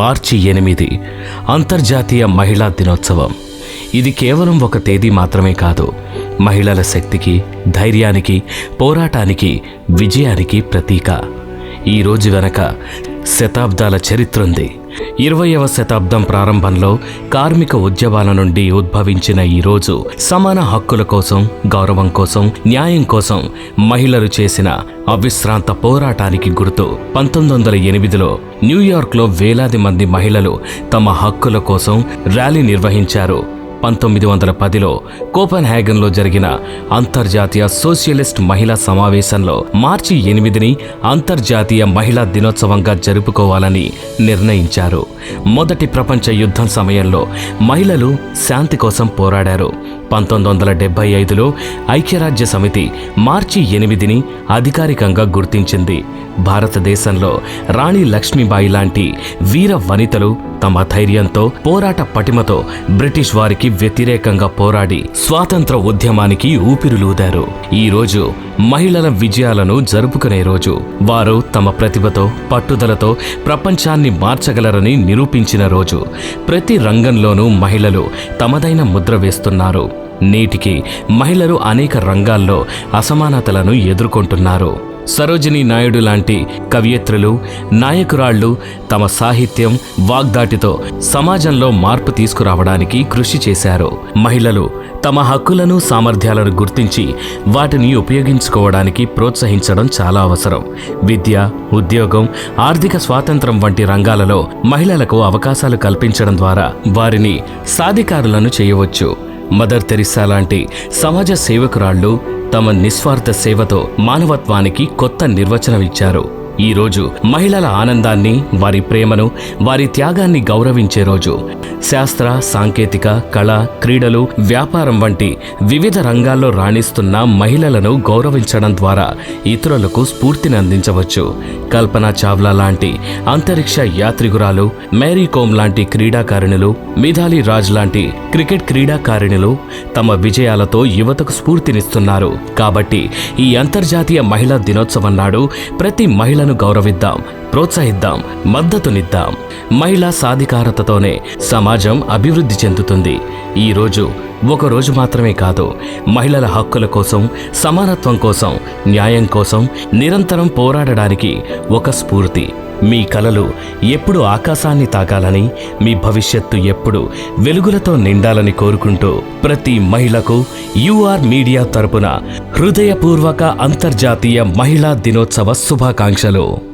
మార్చి ఎనిమిది అంతర్జాతీయ మహిళా దినోత్సవం. ఇది కేవలం ఒక తేదీ మాత్రమే కాదు మహిళల శక్తికి ధైర్యానికి పోరాటానికి విజయానికి ప్రతీక. ఈ రోజు వెనక శతాబ్దాల చరిత్ర ఉంది. ఇరవయవ శతాబ్దం ప్రారంభంలో కార్మిక ఉద్యమాల నుండి ఉద్భవించిన ఈ రోజు సమాన హక్కుల కోసం గౌరవం కోసం న్యాయం కోసం మహిళలు చేసిన అవిశ్రాంత పోరాటానికి గుర్తు. పంతొమ్మిది వందల ఎనిమిదిలో న్యూయార్క్లో వేలాది మంది మహిళలు తమ హక్కుల కోసం ర్యాలీ నిర్వహించారు. పంతొమ్మిది వందల పదిలో కోపెన్ హ్యాగన్లో జరిగిన అంతర్జాతీయ సోషలిస్ట్ మహిళా సమావేశంలో మార్చి ఎనిమిదిని అంతర్జాతీయ మహిళా దినోత్సవంగా జరుపుకోవాలని నిర్ణయించారు. మొదటి ప్రపంచ యుద్ధం సమయంలో మహిళలు శాంతి కోసం పోరాడారు. పంతొమ్మిది వందల డెబ్బై ఐదులో ఐక్యరాజ్య సమితి మార్చి ఎనిమిదిని అధికారికంగా గుర్తించింది. భారతదేశంలో రాణి లక్ష్మీబాయి లాంటి వీర వనితలు తమ ధైర్యంతో పోరాట పటిమతో బ్రిటిష్ వారికి వ్యతిరేకంగా పోరాడి స్వాతంత్ర ఉద్యమానికి ఊపిరులూదారు. ఈ రోజు మహిళల విజయాలను జరుపుకునే రోజు. వారు తమ ప్రతిభతో పట్టుదలతో ప్రపంచాన్ని మార్చగలరని నిరూపించిన రోజు. ప్రతి రంగంలోనూ మహిళలు తమదైన ముద్ర వేస్తున్నారు. నేటికి మహిళలు అనేక రంగాల్లో అసమానతలను ఎదుర్కొంటున్నారు. సరోజిని నాయుడు లాంటి కవయిత్రులు నాయకురాళ్ళు తమ సాహిత్యం వాగ్దాటితో సమాజంలో మార్పు తీసుకురావడానికి కృషి చేశారు. మహిళలు తమ హక్కులను సామర్థ్యాలను గుర్తించి వాటిని ఉపయోగించుకోవడానికి ప్రోత్సహించడం చాలా అవసరం. విద్య ఉద్యోగం ఆర్థిక స్వాతంత్రం వంటి రంగాలలో మహిళలకు అవకాశాలు కల్పించడం ద్వారా వారిని సాధికారులను చేయవచ్చు. మదర్ తెరిసా లాంటి సమాజ సేవకురాళ్ళు తమ నిస్వార్థ సేవతో మానవత్వానికి కొత్త నిర్వచనం ఇచ్చారు ఈ రోజు మహిళల ఆనందాన్ని వారి ప్రేమను వారి త్యాగాన్ని గౌరవించే రోజు. శాస్త్ర సాంకేతిక కళ క్రీడలు వ్యాపారం వంటి వివిధ రంగాల్లో రాణిస్తున్న మహిళలను గౌరవించడం ద్వారా ఇతరులకు స్ఫూర్తిని అందించవచ్చు. కల్పనా చావ్లా లాంటి అంతరిక్ష యాత్రికురాలు మేరీ కోమ్ లాంటి క్రీడాకారిణులు మిథాలీ రాజ్ లాంటి క్రికెట్ క్రీడాకారిణులు తమ విజయాలతో యువతకు స్ఫూర్తినిస్తున్నారు. కాబట్టి ఈ అంతర్జాతీయ మహిళా దినోత్సవం నాడు ప్రతి మహిళను గౌరవిద్దాం. ప్రోత్సహిద్దాం మద్దతునిద్దాం. మహిళా సాధికారతతోనే సమాజం అభివృద్ధి చెందుతుంది. ఈ రోజు మాత్రమే కాదు మహిళల హక్కుల కోసం సమానత్వం కోసం న్యాయం కోసం నిరంతరం పోరాడడానికి ఒక స్ఫూర్తి. మీ కలలు ఎప్పుడు ఆకాశాన్ని తాకాలని మీ భవిష్యత్తు ఎప్పుడు వెలుగులతో నిండాలని కోరుకుంటూ ప్రతి మహిళకు యూఆర్ మీడియా తరపున హృదయపూర్వక అంతర్జాతీయ మహిళా దినోత్సవ శుభాకాంక్షలు.